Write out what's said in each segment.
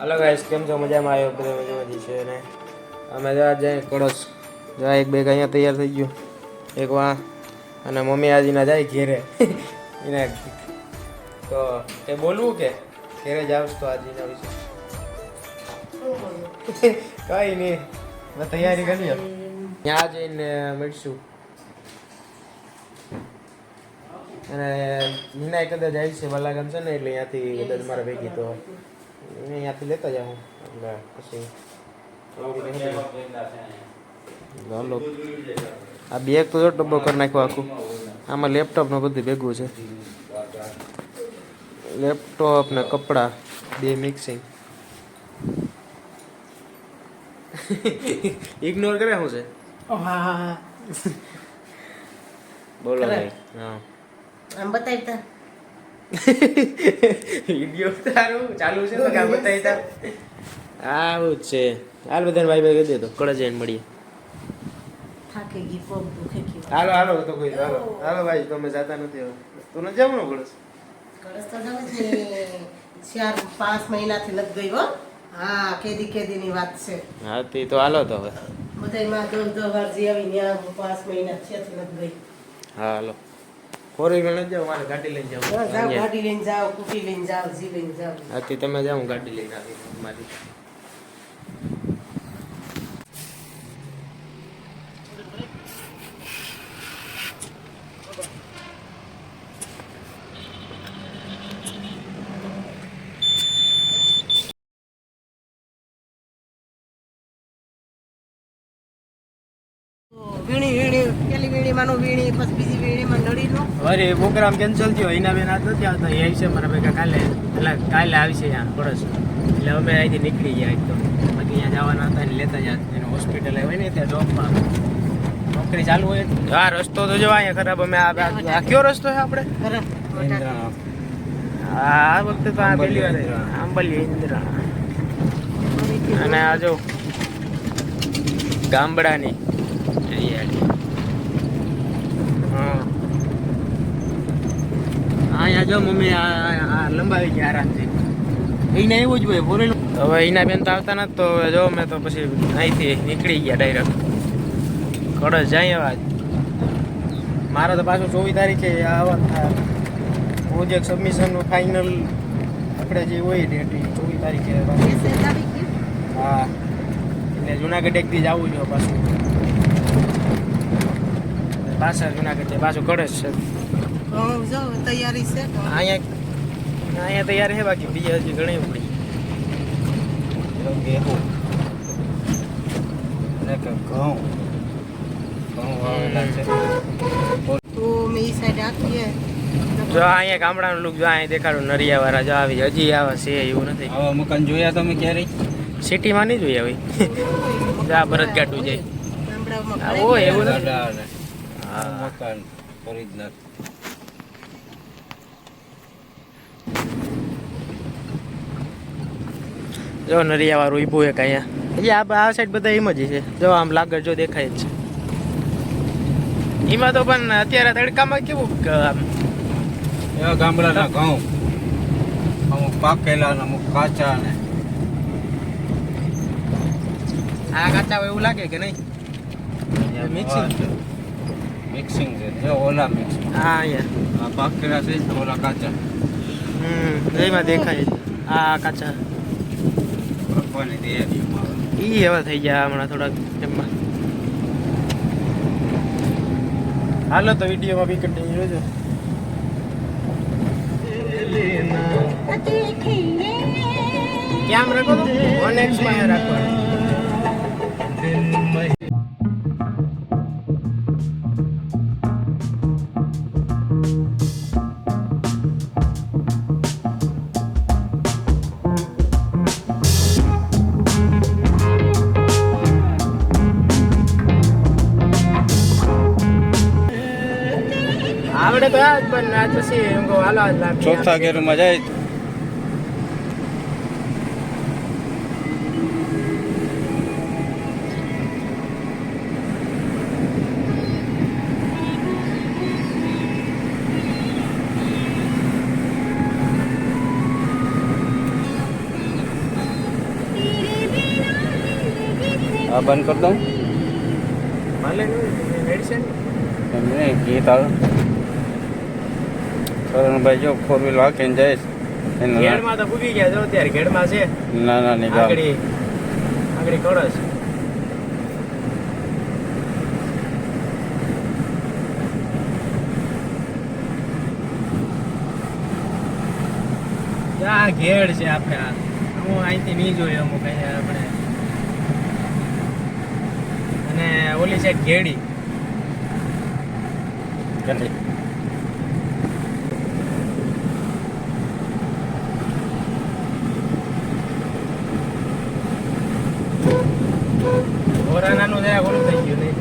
Hello guys કેમ છો? મજામાં? આવ્યો બધે મજામાં છે ને? અમે જવા જાય કડોશ જવા એક બેગ અહીંયા તૈયાર થઈ ગયું. એક વા. અને મમ્મી આજીના જાય ઘેરે. એને તો એ બોલવું કે? ઘેરે જાવ તો આજીના વિશે. કઈ નહીં. મેં તૈયારી કરી ત્યાં જઈને મળીશું. અને નિના કદાચ જાય છે વલાગમ છે ને, એટલે અહીંયાથી કદાચ મારા ભેગી તો એને અહીંયાથી લેતા જાઉં એટલે પછી ચાલો આ બેગ તો જો ડબ્બો કરી નાખ્યો આખું આમાં લેપટોપ ને બધું ભેગું છે લેપટોપ ને કપડાં બે મિક્સિંગ ઇગ્નોર કરે શું છે બોલો ભાઈ હા આમ બતાવતા વીડિયો તારું ચાલુ છે તો કામ બતાવી તાર આવું જ છે. હાલ બધાને ભાઈ ભાઈ કહી દે તો. કડે જઈને મળીએ. થાકી ગઈ પગ દુખે ગયું. હાલો હાલો તો કોઈ હાલો હાલો ભાઈ તમે જાતા નથી હવે. તું ન જવાનું કડસ કળશ તો જાઉં જ ચાર પાંચ મહિનાથી લગ ગઈ હો. હા કેદી કેદીની વાત છે. હા તે તો હાલો તો હવે. બધાયમાં દો દો વાર જે આવી ત્યાં પાંચ મહિના થયાથી લગ ગઈ. હા હાલો. ફોર વ્હીલર નથી જાવ મારે ગાડી લઈને જાવ. ગાડી લઈને જાઓ કુટી લઈને જાવ જી લઈને જાવ હાથી તમે જાઓ ગાડી લઈને આવી. મારી તો વીણી વીણી પેલી વીણીમાંનું વીણી પછી બીજી વીણીમાં નળીનું અરે પ્રોગ્રામ કેન્સલ થયો, એના બેન આજ નથી આવતા, એ આવશે મારા ભેગા કાલે, એટલે કાલે આવશે ત્યાં પડોશ. એટલે અમે અહીંથી નીકળી ગયા તો. બાકી અહીંયા જવાના હતા ને લેતા ગયા એને હોસ્પિટલ આવે ને ત્યાં જોબમાં નોકરી ચાલુ હોય આ રસ્તો તો જો અહીંયા ખરાબ અમે આ આ- આ કયો રસ્તો છે આપણે? આ વખતે તો આ પેલી વાર આંબલી ઇન્દ્રા. અને આ જો ગામડાની હરિયાળી હા અહીંયા જો મમ્મી આ લંબાવી ગયા આરામથી. એને એવું જ હોય બોલેલું. હવે એના બેન તો આવતા નથી તો હવે જો મેં તો પછી અહીંથી નીકળી ગયા ડાયરેક્ટ કડસ જાય અવાજ મારે તો પાછું ચોવીસ તારીખે આવવાનું થાય. પ્રોજેક્ટ સબમિશનનું ફાઇનલ આપણે જે હોય ડેટ ચોવીસ તારીખે હા. એટલે જુનાગઢ એકથી જ આવવું જોઈએ પાછું. પાછા જુનાગઢ છે પાછું કડસ છે. જો તૈયારી છે? અહીંયા અહીંયા તૈયાર છે બાકી બીજા હજી ઘણી ઉપડી ગેહું ઘઉં. ઘઉં વાવેલા છે. તો મેં સાઈડ આખીએ જો અહીંયા ગામડાનું લુક જો અહીંયા દેખાડું નરિયાવાળા જો આવી હજી આવે છે એવું નથી. આવા મકાન જોયા તમે ક્યારે સિટીમાં નહીં જોયા ભાઈ જા ભરત ગાડું જાય એવું નથી. મકાન ઓરિજિનલ જો નરિયા વાળું ઊભું એક અહીંયા. એટલે આ આ સાઈડ બધા એમ જ છે. જો આમ લાગર જો દેખાય જ છે. એમાં તો પણ અત્યારે તડકામાં કેવું કે આમ? એવા ગામડાના ઘઉં. અમુક પાકેલા ને અમુક કાચા ને. આ કાચા એવું લાગે કે નહીં? Mixing. મિક્સિંગ છે. જો ઓલા મિક્સિંગ હા અહીંયા. આ પાકેલા છે ઓલા કાચા. હમ એમાં દેખાય આ કાચા. ઈ એવા થઈ ગયા હમણાં થોડાક એમાં હાલો તો વિડીયોમાં બી કન્ટિન્યુ રહેજો. કેમ રાખો? ઓન એક્સમાં રાખવાનું આવડે તો આ જ પણ આજ પછી એમ કહું હાલો આજ લાભ ચોથા ગેરમાં જાય આ બંધ કરી દઉં માલે મેડિસિન એમ નહીં ગીત આવે કરણભાઈ જો ફોર વ્હીલ વાંકીને જઈશ. ઘેડમાં તો ભૂગી ગયા જો અત્યારે ઘેડમાં છે. ના ના નિકાલ આગળ આગળ કળશ. આ ઘેડ છે આપણે આ. હું અહીંથી નહીં જોયું અમુક અહીંયા આપણે. અને ઓલી સાઈડ ઘેડી. કેટલી ઓરાનાનું જરા ઓલું થઈ ગયું નહીં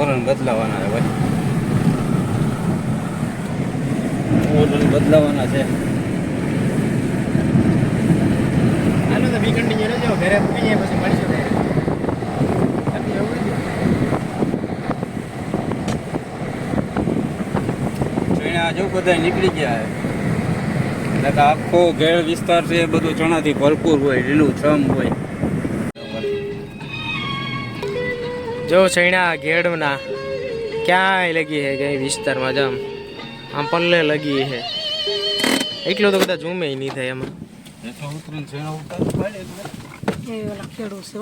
ઓરન બદલાવાના છે ભાઈ. બદલાવાના છે. હાલો તો ઘરે જાય પછી મળીશું જો બધા નીકળી ગયા એટલે આખો ઘેર વિસ્તાર છે બધું ચણાથી ભરપૂર હોય લીલું છમ હોય. જો ચૈણા ઘેડના. ક્યાંય લગી હે કઈ વિસ્તારમાં જમ? આમ પલ્લે લગી હે. એટલો તો બધા ઉમે નહીં થાય એમાં. છે.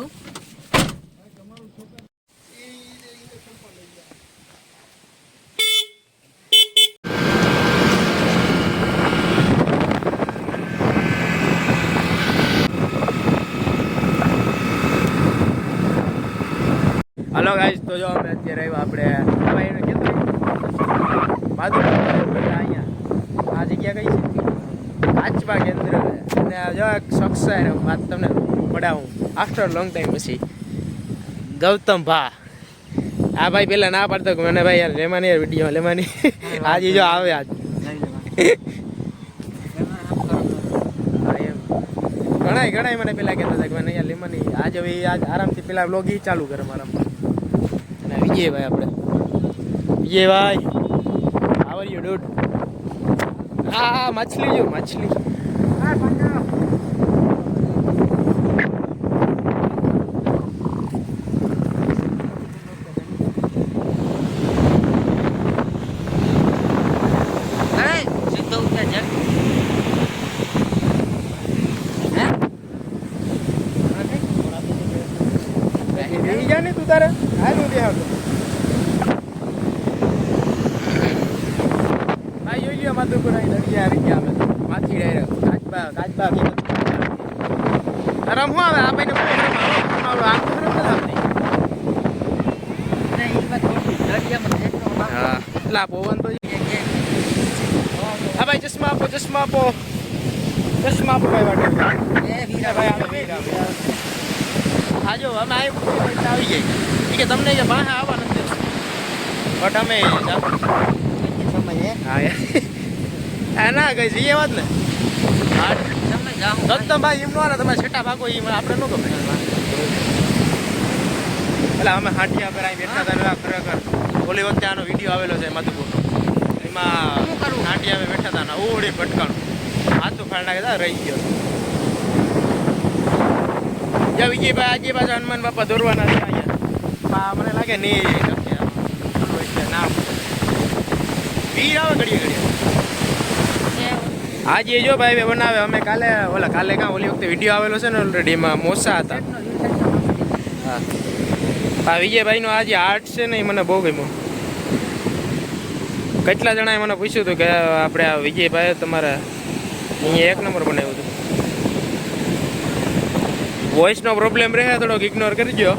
હલો ગાઈસ તો જો અમે અત્યારે આવ્યા આપણે અહીંયા. આ જગ્યા કઈ છે? પાંચમા કેન્દ્ર અને જો એક શખ્સ છે વાત તમને પડાવું. આફ્ટર લોંગ ટાઈમ પછી. ગૌતમ ભા. આ ભાઈ પેલા ના પાડતો કે મને ભાઈ યાર લેવાની યાર વીડિયો લેવાની. આજે જો આવે આજ. ઘણાય ઘણાય મને પેલા કહેતા હતા કે મને અહીંયા લેવાની. આજ હવે આજ આરામથી પેલા બ્લોગ ચાલુ કરે મારા અને વિજયભાઈ આપણે. વિજયભાઈ. હાવર યુ ડૂડ હા? મછલી જો મછલી તું તારે. હાલ હું બેહાડતો ભાઈ જોઈ લ્યો માથું પર અહીં દડિયા આવી ગયા અમે. માથી ડાયરેક્ટ કાચબા કાચબા કીધું રમ હું આવે આ ભાઈને બહુ રમ આવે આમ તો રમ નથી આવતી હા પવન તો હા ભાઈ ચશ્મા આપો ચશ્મા આપો ચશ્મા આપો ભાઈ વાટે હા જો અમે આવી જાય કે તમને કે બહાર આવવા નથી બટ અમે હા ના કઈ જઈએ વાત ને? હા દત્તમ ભાઈ એમ નો તમે છેટા ભાગો એ આપણે નો ગમે. એટલે અમે હાટિયા પર અહીં બેઠા હતા ખરેખર. ઓલી વખતે આનો વીડિયો આવેલો છે મધુપુરનો એમાં હાટિયા અમે બેઠા હતા ને ઓડી ભટકાણું. હાથું ફાળ નાખે રહી ગયો. જ્યાં વિજયભાઈ આજે પાછા હનુમાન બાપા દોરવાના છે અહીંયા. મને લાગે નહીં નથી આમ. કોઈ છે ના વીર આવે ઘડીએ ઘડીએ આજે જો ભાઈ બનાવે. અમે કાલે ઓલા કાલે કાં ઓલી વખતે વીડિયો આવેલો છે ને ઓલરેડી એમાં મોસા હતા. હા. વિજયભાઈનો આજે આર્ટ છે ને એ મને બહુ ગમ્યો. કેટલા જણાએ મને પૂછ્યું હતું કે આપણે આ વિજયભાઈ તમારે અહીંયા એક નંબર બનાવ્યું હતું. વોઇસનો પ્રોબ્લેમ રહે થોડોક ઇગ્નોર કરજો